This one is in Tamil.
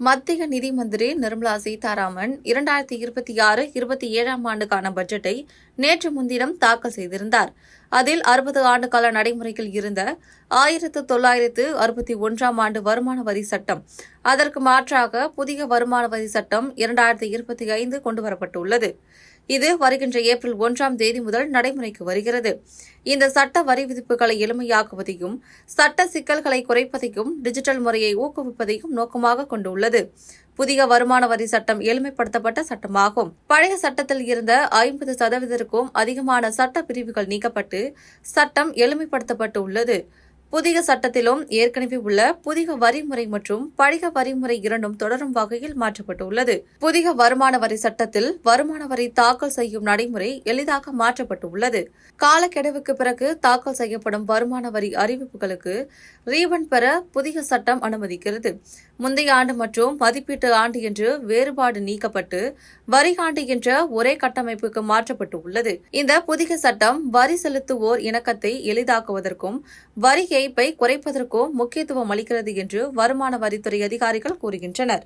மத்திய நிதி மந்திரி நிர்மலா சீதாராமன் இரண்டாயிரத்தி இருபத்தி ஆறு இருபத்தி ஏழாம் ஆண்டுக்கான பட்ஜெட்டை நேற்று முன்தினம் தாக்கல் செய்திருந்தார். அதில் அறுபது ஆண்டு கால நடைமுறையில் இருந்த ஆயிரத்து தொள்ளாயிரத்து அறுபத்தி ஒன்றாம் ஆண்டு வருமான வரி சட்டம். அதற்கு மாற்றாக புதிய வருமான வரி சட்டம் இரண்டாயிரத்தி இருபத்தி ஐந்து கொண்டுவரப்பட்டுள்ளது இது வருகின்ற ஏப்ரல் ஒன்றாம் தேதி முதல் நடைமுறைக்கு வருகிறது. இந்த சட்ட வரி விதிப்புகளை எளிமையாக்குவதையும் சட்ட சிக்கல்களை குறைப்பதையும் டிஜிட்டல் முறையை ஊக்குவிப்பதையும் நோக்கமாக கொண்டுள்ளது. புதிய வருமான வரி சட்டம் எளிமைப்படுத்தப்பட்ட சட்டமாகும். பழைய சட்டத்தில் இருந்த ஐம்பது சதவீதத்திற்கும் அதிகமான சட்ட பிரிவுகள் நீக்கப்பட்டு சட்டம் எளிமைப்படுத்தப்பட்டு உள்ளது. புதிய சட்டத்திலும் ஏற்கனவே உள்ள புதிய வரிமுறை மற்றும் பழைய வரிமுறை இரண்டும் தொடரும் வகையில் மாற்றப்பட்டுள்ளது. புதிய வருமான வரி சட்டத்தில் வருமான வரி தாக்கல் செய்யும் நடைமுறை எளிதாக மாற்றப்பட்டுள்ளது. காலக்கெடுவுக்கு பிறகு தாக்கல் செய்யப்படும் வருமான வரி அறிவிப்புகளுக்கு ரீபண்ட் பெற புதிய சட்டம் அனுமதிக்கிறது. முந்தைய ஆண்டு மற்றும் மதிப்பீட்டு ஆண்டு என்று வேறுபாடு நீக்கப்பட்டு வரி ஆண்டு என்ற ஒரே கட்டமைப்புக்கு மாற்றப்பட்டு உள்ளது இந்த புதிய சட்டம் வரி செலுத்துவோர் இணக்கத்தை எளிதாக்குவதற்கும் வரி ஏய்ப்பை குறைப்பதற்கோ முக்கியத்துவம் அளிக்கிறது என்று வருமான வரித்துறை அதிகாரிகள் கூறுகின்றனர்.